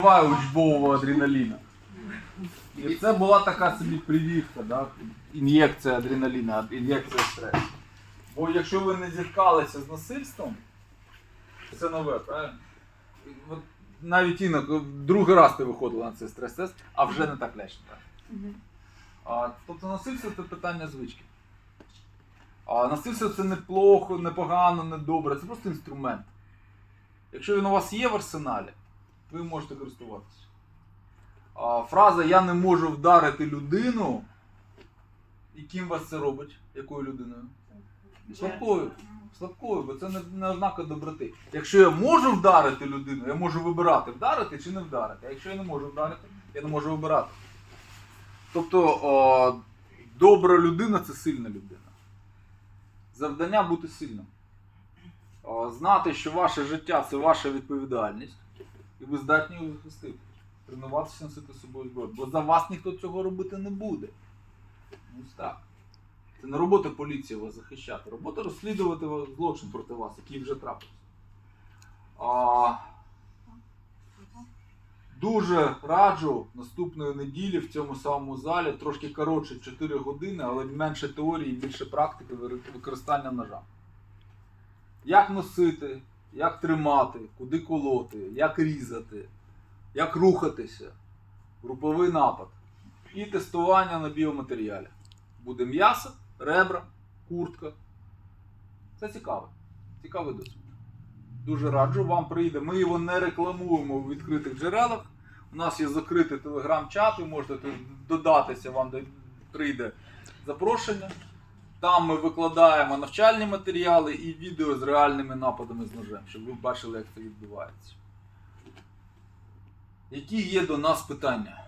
Буває учбового адреналіна. І це була така собі прививка, да? ін'єкція адреналіна, ін'єкція стресу. Бо якщо ви не зіткалися з насильством, це нове, правильно? От навіть іноді, другий раз ти виходила на цей стрес-тест, а вже не так лячно. Так? А, тобто насильство це питання звички. А насильство це не плохо, не погано, не добре, це просто інструмент. Якщо він у вас є в арсеналі, ви можете користуватися. Фраза Я не можу вдарити людину. І ким вас це робить? Якою людиною? Слабкою. Слабкою, бо це не, не ознака доброти. Якщо я можу вдарити людину, я можу вибирати, вдарити чи не вдарити. А якщо я не можу вдарити, я не можу вибирати. Тобто о, добра людина це сильна людина. Завдання бути сильним. О, знати, що ваше життя це ваша відповідальність, і ви здатні його захистити. Тренуватися носити з собою зброю. Бо за вас ніхто цього робити не буде. Ну, так. Це не робота поліції вас захищати, робота розслідувати ва- злочин проти вас, який вже трапився. Дуже раджу наступної неділі в цьому самому залі, трошки коротше 4 години, але менше теорії, більше практики використання ножа. Як носити, як тримати, куди колоти, як різати, як рухатися, груповий напад і тестування на біоматеріалі. Буде м'ясо, ребра, куртка. Це цікаво. Цікавий досвід. Дуже раджу, вам прийде. Ми його не рекламуємо у відкритих джерелах. У нас є закритий телеграм-чат, ви можете додатися, вам прийде запрошення. Там ми викладаємо навчальні матеріали і відео з реальними нападами з ножем, щоб ви бачили, як це відбувається. Які є до нас питання?